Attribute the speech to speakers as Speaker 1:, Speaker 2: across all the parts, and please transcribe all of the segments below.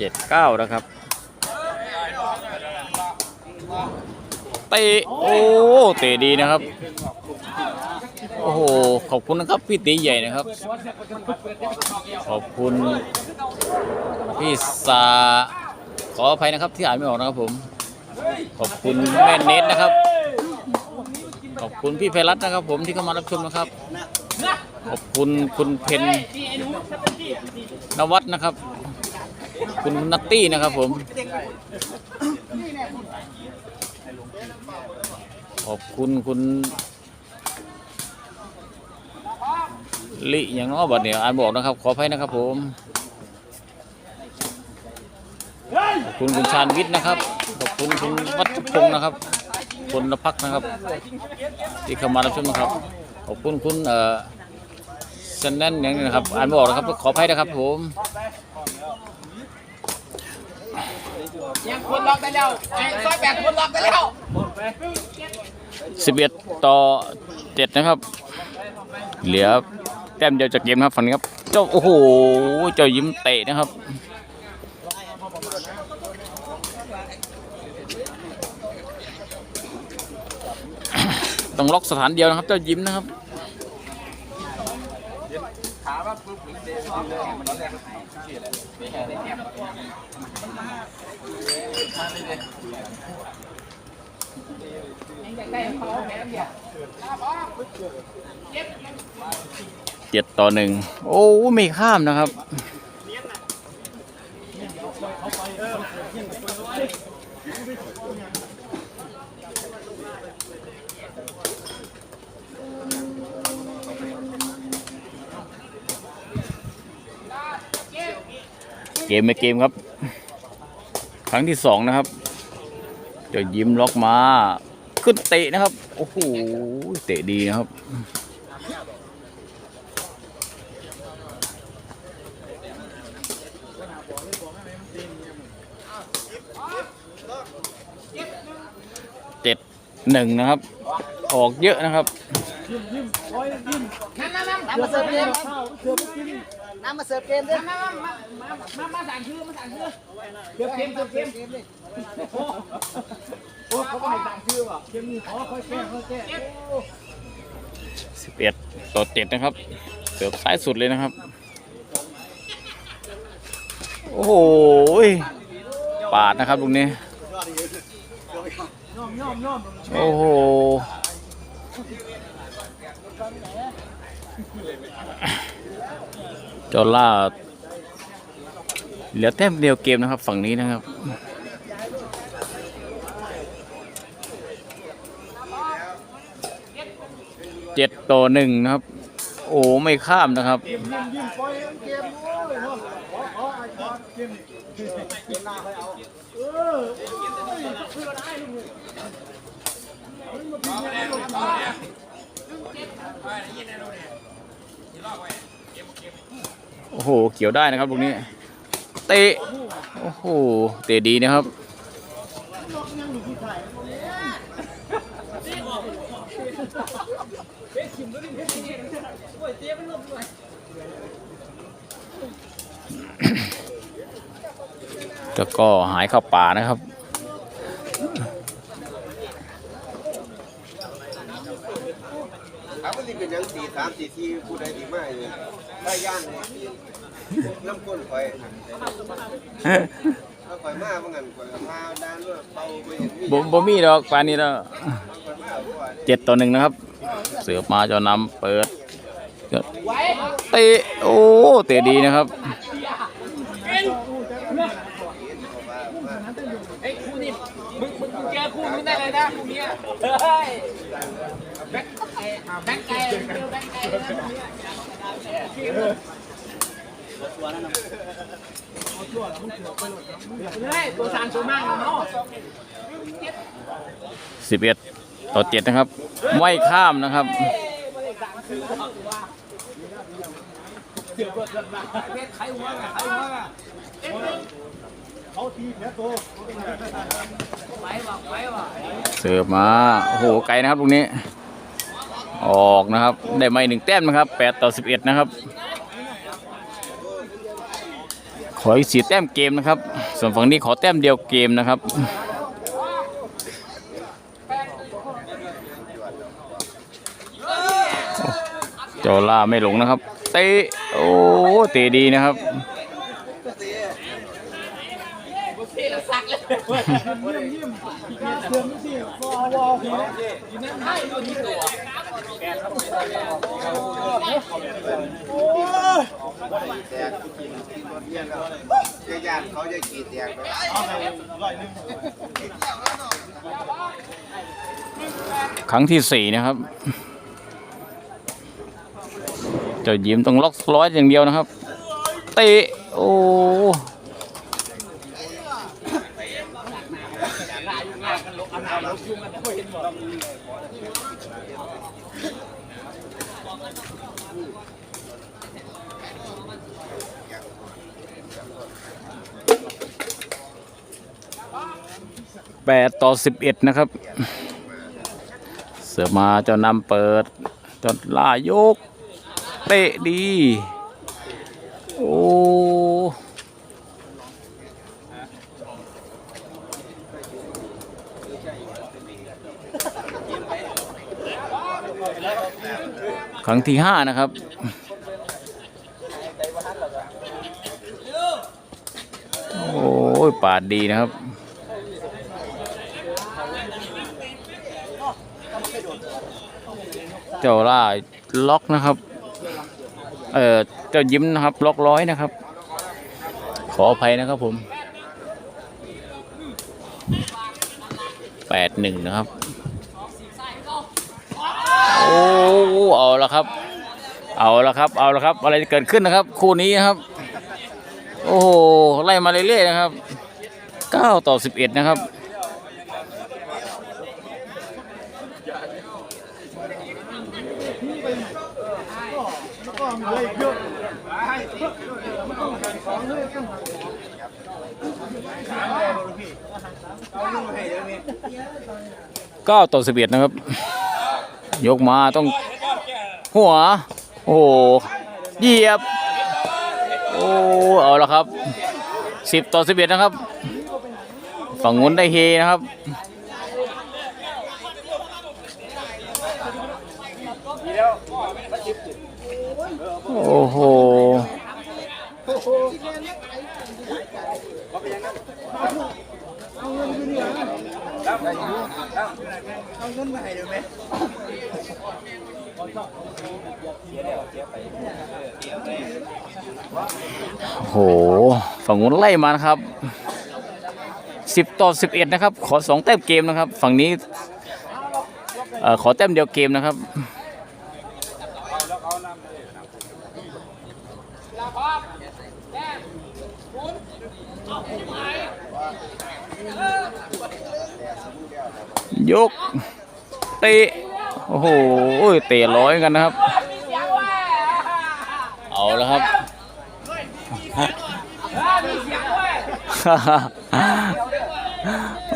Speaker 1: เจ็ดเก้านะครับเตะโอ้เตะดีนะครับ โอ้โหขอบคุณนะครับพี่ตีใหญ่นะครับ ขอบคุณพี่สาขออภัยนะครับที่อ่านไม่ออกนะครับผม ขอบคุณแม่เน็ตนะครับ ขอบคุณพี่ไพรัตนะครับ ผมที่เข้ามารับชมนะครับ ขอบคุณคุณเพนนวัฒนะครับ คุณนัตตี้นะครับผม ขอบคุณคุณ ลิอย่างน้อบัดเนี่ยอ่านบอกนะครับ ขออภัยนะครับผมขอบคุณคุณชาญวิทย์นะครับ ขอบคุณคุณวัชพงศ์นะครับคุณนภักนะครับ ที่เข้ามารับชมนะครับ ขอบคุณคุณเอ่อเซนแนนอย่างนี้นะครับ อ่านไม่ออกนะครับ ขออภัยนะครับผม
Speaker 2: ยังคนล็อกได้แล้วไอ้ซอยแปดคนล็อกได้แล้ว
Speaker 1: 11ต่อ7นะครับ เหลือแต้มเดียวจากเกมนะครับฝั่งนี้ครับ เจ้าโอ้โห เจ้ายิ้มเตะนะครับต้องล็อกสถานเดียวนะครับ เจ้ายิ้มนะครับ เจ็ดต่อหนึ่งโอ้ไม่ข้ามนะครับ เกมไม่เกมครับ ครั้งที่สองนะครับเจะยิ้มล็อกมา ขึ้นเตะนะครับ โอ้โห เตะดีนะครับ เจ็ดหนึ่งนะครับ ออกเยอะนะครับ
Speaker 2: นั่นนั่นนั่นมาเสิร์ฟเกม
Speaker 3: น้ำมาเสิร์ฟเกมด้วย
Speaker 2: มามามามามาสั่งชื่อมาสั่งชื่อเสิร์ฟเกมเสิร์ฟเกมโอ้เขาก็ให้สั่งชื่อว่ะเกมนี้ขอค่อยแก้ค่อยแก้
Speaker 1: สิบเอ็ดต่อเจ็ดนะครับเสิร์ฟซ้ายสุดเลยนะครับ โอ้โหยปาดนะครับตรงนี้โอ้โห จอล่าเหลือแต้มเดียวเกมนะครับ ฝั่งนี้นะครับเจ็ดต่อหนึ่งนะครับ โอ้ไม่ข้ามนะครับ โอ้โห เกี่ยวได้นะครับตรงนี้ เตะ โอ้โห เตะดีนะครับ แล้วก็หายเข้าป่านะครับ
Speaker 4: ครับมันสิเป็นยังสี่สามสี่ที่ผู้ใดที่มาอยู่ ได้ย่านเลยน้ำก้นข่อยถ้าข่อยมาเมื่อกันข่อยก็พาด้านว่าเป่าไปเห็นมี
Speaker 1: บ่บ่มีดอกปานนี้แล้ว
Speaker 4: ข่อยมาเอาก่อน
Speaker 1: เจ็ดต่อหนึ่งนะครับ เสือมาเจะนำเปิดเตะโอ้เตะดีนะครับ
Speaker 2: เฮ้ยคู่นี้มึงมึงมึงเจอคู่นี้ได้เลยนะคู่เนี้ยเฮ้ยแบ็คแบ็คไก่เจอแบ็คไก่ เลยตัวสารตัวมากเนาะ
Speaker 1: สิบเอ็ดต่อเจ็ดนะครับ ไม่ข้ามนะครับเสิร์ฟมา โอ้โห ไกลนะครับตรงนี้ ออกนะครับ ได้ไม่หนึ่งแต้มนะครับแปดต่อสิบเอ็ดนะครับ ขออีกสี่แต้มเกมนะครับ ส่วนฝั่งนี้ขอแต้มเดียวเกมนะครับจ้าล่าไม่หลงนะครับ เตะโอ้เตะดีนะครับ
Speaker 4: แตกจะญาติเขาจะกี่แตกไป
Speaker 1: ครั้งที่สี่นะครับ เจ้ายิ้มต้องล็อกร้อยอย่างเดียวนะครับ เตะ โอ้ แปดต่อสิบเอ็ดนะครับ เสือมาเจ้านำเปิดจนล่ายก เตะดี โอ้ครั้งที่ห้านะครับ โอ้ยปาดดีนะครับ เจ้าล่าล็อกนะครับ เอ่อเจ้ายิ้มนะครับ ล็อกร้อยนะครับ ขออภัยนะครับผมแปดหนึ่งนะครับ โอ้เอาละครับ เอาละครับ เอาละครับ อะไรจะเกิดขึ้นนะครับ คู่นี้นะครับ โอ้โหไล่มาเรื่อยๆนะครับเก้าต่อสิบเอ็ดนะครับ เก้าต่อสิบเอ็ดนะครับ ยกมาต้อง หัว โอ้โหเหยียบ โอ้เอาละครับสิบต่อสิบเอ็ดนะครับฝั่งนู้นได้เฮนะครับ โอ้โห โอ้โหฝั่งนู้นไล่มานะครับสิบต่อสิบเอ็ดนะครับ ขอสองแต้มเกมนะครับ ฝั่งนี้ขอแต้มเดียวเกมนะครับ ยกเตะโอ้โหเตะร้อยกันนะครับ เอาแล้วครับ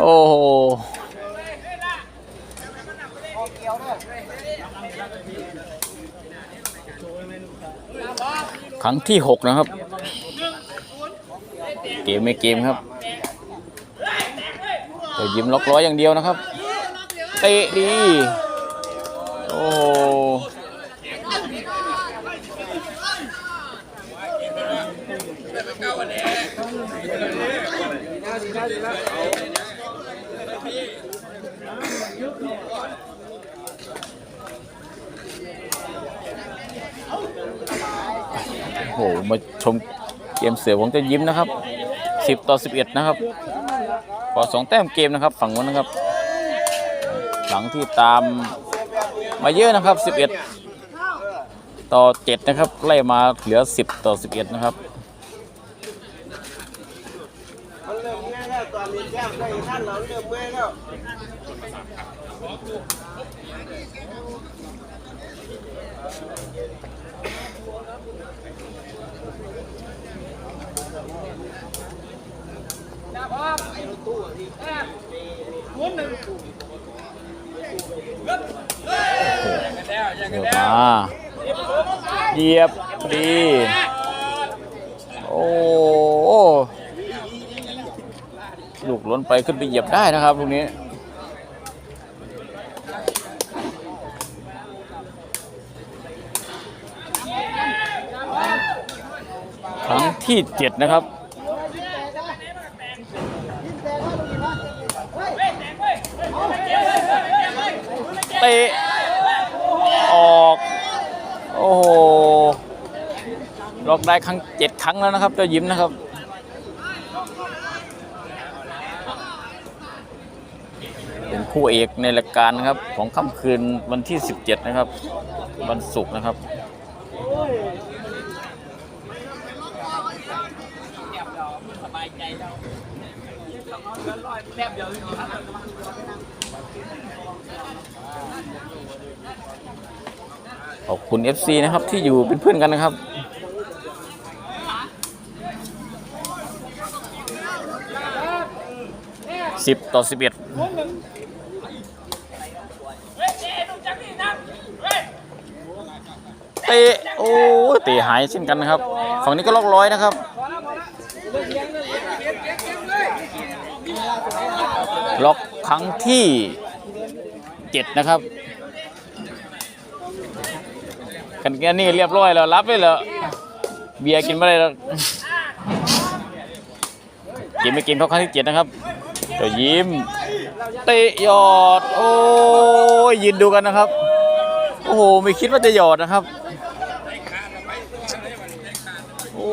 Speaker 1: โอ้โหครั้งที่หกนะครับ เกมไม่เกมครับ จะยิ้มล็อกร้อยอย่างเดียวนะครับ เตะดี โอ้โหโอ้โหมาชมเกมเสือผมจะยิ้มนะครับ 10 ต่อ 11 นะครับ ขอสองแต้มเกมนะครับ ฝั่งนู้นนะครับ หลังที่ตามมาเยอะนะครับ 11 ต่อ 7 นะครับไล่มาเหลือ 10 ต่อ 11 นะครับ
Speaker 4: เริ่มเมื่อยแล้วตอนนี้แก้มได้ท่านเราเริ่มเมื่อยว
Speaker 1: มาเหยียบดีโอ้อ้ลูกล้นไปขึ้นไปเหยียบได้นะครับลูกนี้ครั้งที่เจ็ดนะครับ เตะออก โอ้โหล็อกได้ครั้งเจ็ดครั้งแล้วนะครับ เจ้ายิ้มนะครับเป็นคู่เอกในรายการนะครับ ของค่ำคืนวันที่ 17 นะครับ วันศุกร์นะครับ ขอบคุณ FC นะครับที่อยู่เป็นเพื่อนกันนะครับ สิบต่อสิบเอ็ดเตะโอ้เตะหายเช่นกันนะครับ ฝั่งนี้ก็ล็อกร้อยนะครับ ล็อก ครั้งที่เจ็ดนะครับกันแค่นี้เรียบร้อยแล้วรับเลยเหรอเบียร์กินไม่ได้แล้วกินไม่กินเพราครั้งที่เจ็ดนะครับเดี๋ยวยิ้มเตะหยอด โอ้ยยืนดูกันนะครับ โอ้โหไม่คิดว่าจะหยอดนะครับ โอ้